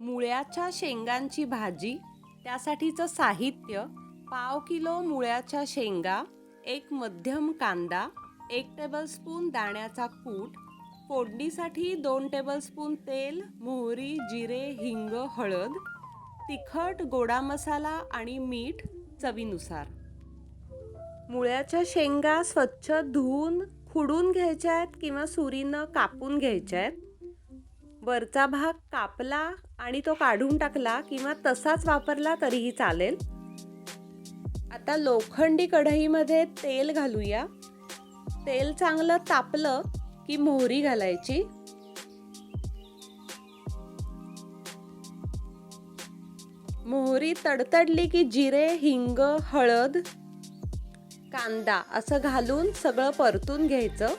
मुळ्याच्या शेंगांची भाजी त्यासाठीचं साहित्य पाव किलो मुळ्याच्या शेंगा एक मध्यम कांदा एक टेबलस्पून दाण्याचा कूट फोडणीसाठी दोन टेबलस्पून तेल मोहरी जिरे हिंग हळद तिखट गोडा मसाला आणि मीठ चवीनुसार. मुळ्याच्या शेंगा स्वच्छ धुवून खुडून घ्यायच्या आहेत किंवा सुरीनं कापून घ्यायच्या आहेत. वरचा भाग कापला आणि तो काढून टाकला किंवा तसाच वापरला तरीही चालेल. आता लोखंडी कढईमध्ये तेल घालूया. तेल चांगलं तापलं की मोहरी घालायची. मोहरी तडतडली की जिरे हिंग हळद कांदा असं घालून सगळं परतून घ्यायचं.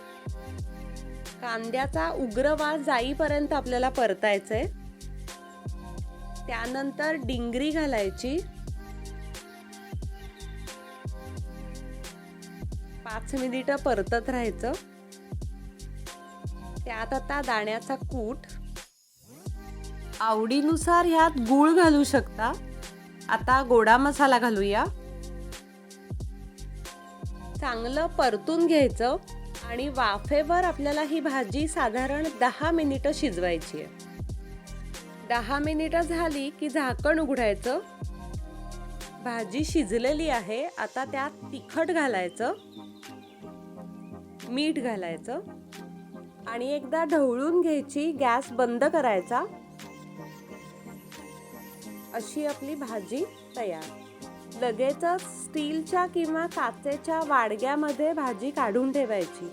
कांद्याचा उग्र वास जाईपर्यंत आपल्याला परतायचं आहे त्यानंतर डिंगरी घालायची. पाच मिनिटं परतत राहायचं. त्यात आता दाण्याचा कूट. आवडीनुसार ह्यात गूळ घालू शकता. आता गोडा मसाला घालूया. चांगलं परतून घ्यायचं. आणि वाफेवर आपल्याला ही भाजी साधारण दहा मिनिटं शिजवायची आहे. दहा मिनिटं झाली की झाकण उघडायचं. भाजी शिजलेली आहे आता त्यात तिखट घालायचं. मीठ घालायचं. आणि एकदा ढवळून घ्यायची गॅस बंद करायचा. अशी आपली भाजी तयार. लगेचच स्टीलच्या किंवा काचेच्या वाडग्यामध्ये भाजी काढून ठेवायची.